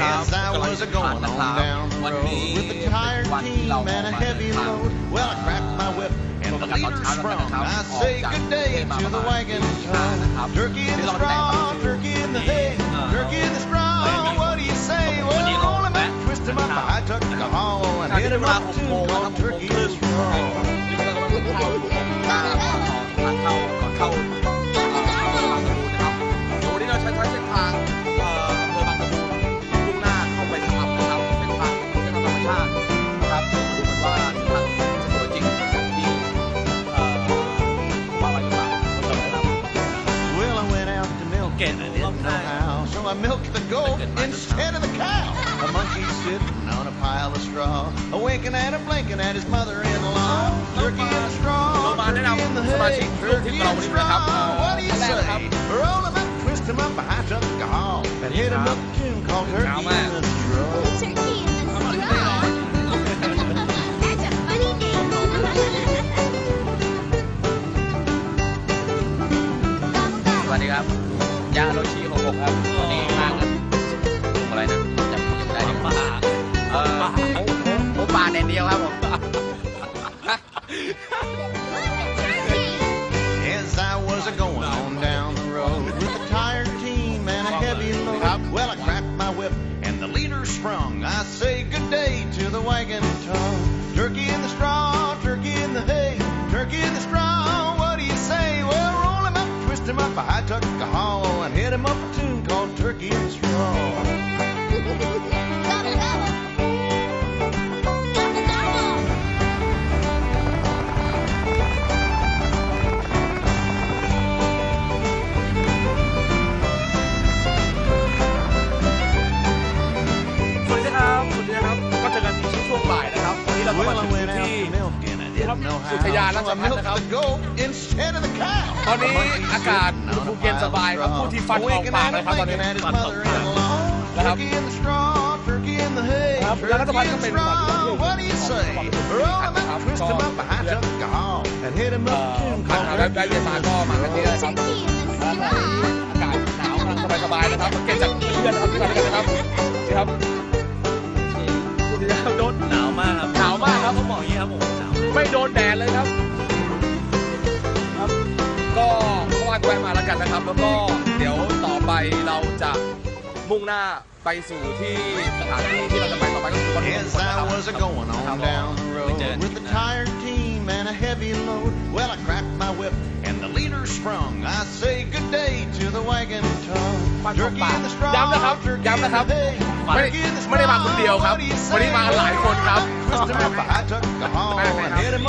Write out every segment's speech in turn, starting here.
As I was a going on down the road with a tired team and a heavy load, well, I cracked my whip and the leader sprung. I say good day to the wagon tongue. Turkey in the straw, turkey in the hay, turkey in the straw. What do you say? Well, I'm all about twisting my I took the hall and hit him up too on turkey in the straw. know little how, so I milked the goat instead of the cow. A monkey sitting on a pile of straw, a winking and a blinking at his mother-in-law. Turkey in the straw, เรามาแนะ turkey in นำ the สมา hay, ชิกร่วมทีม turkey เรา in วัน the นี้นะครับ straw. What do you ท่านแรกนะครับ say? Roll him up, twist him up, I took the hall and hit him up a tune called Turkey in man. the straw. Turkey in the straw. That's a funny name. สวัสดีครับ ยาโรชิของผม ครับวันนี้ทางกลุ่มอะไรนะจำไม่ได้ ปลา เออหมูหมูหมูป่าแดดเดียวครับผม As I was a going on down the road with a tired team and a heavy load, well, I cracked my whip and the leader sprung. I say good day to the wagon tongue. Turkey in the straw, turkey in the hay, turkey in the straw. What do you say? Well, roll him up, twist him up. I took a haul and hit him up a tune called Turkey in the Straw. Gobble, gobble. Gobble, gobble. สวัสดีครับสวัสดีนะครับ ก็เจอกันในช่วงบ่ายนะครับ วันนี้เราก็มา Well, I ถึง went อุทยานราช So I ภัฏ milked นะครับ the goat instead of the cow. ตอนนี้ A monkey อากาศ sitting อุณห on ภู a มิเย็นส pile of บายครับ straw. ผู้ที่ฟันออก Winking ปาก and เลยครับตอนนี้ blinking at his ฟันออกปาก mother-in-law. นะครับ Turkey in the straw, turkey in the hay, ครับ turkey แล้วรัฐบาล in ก็ the เป็นสถานที่ท่อง straw. เที่ยว What do you ของ say? ความเป็น Roll สำ him คัญนะครั up, บ twist ก็ him up, I took the hall and hit him เอ่ up อ tune ผ่าน called ทางได้ได้ turkey เรียน in มา the ก็มากันที่ straw. นะครับ Turkey in the แล้วตอน straw. นี้อากาศหนาวกำลังสบายๆนะครับสังเกตจากเพื่อนนะครับที่มาด้วยกันนะครับนี่ครับ ไม่โดนแดดเลยครับครับก็ก็วาดแวะมาแล้วกันนะครับ แล้วก็เดี๋ยวต่อไปเราจะมุ่งหน้าไปสู่ที่สถานที่ที่เราจะไปต่อไปก็คือวัดหลวง As พ่อนะค I รับ was a going on down the road with a tired team and a heavy load, well, I cracked my whip and the leader sprung. I say good day to the wagon tongue. ฟันออก Turkey ปาก in the straw, ย้ำนะครับ turkey ย้ำ in นะครับ the hay, ไม่ turkey in the ไม่ได้มาคนเดียวครับ straw. What do you วันนี้มากันหลายคนครับ Twist him up, I took the Maneira, irmão.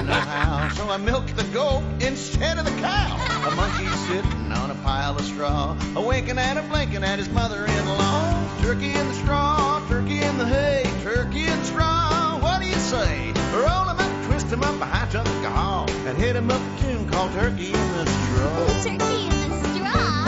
And I didn't know how, so I milked the goat instead of the cow. A monkey sitting on a pile of straw, a winking and a blinking at his mother-in-law. Turkey in the straw, turkey in the hay, turkey in the straw. What do you say? Roll him up, twist him up, I took a haul and hit him up a tune called Turkey in the Straw. Turkey in the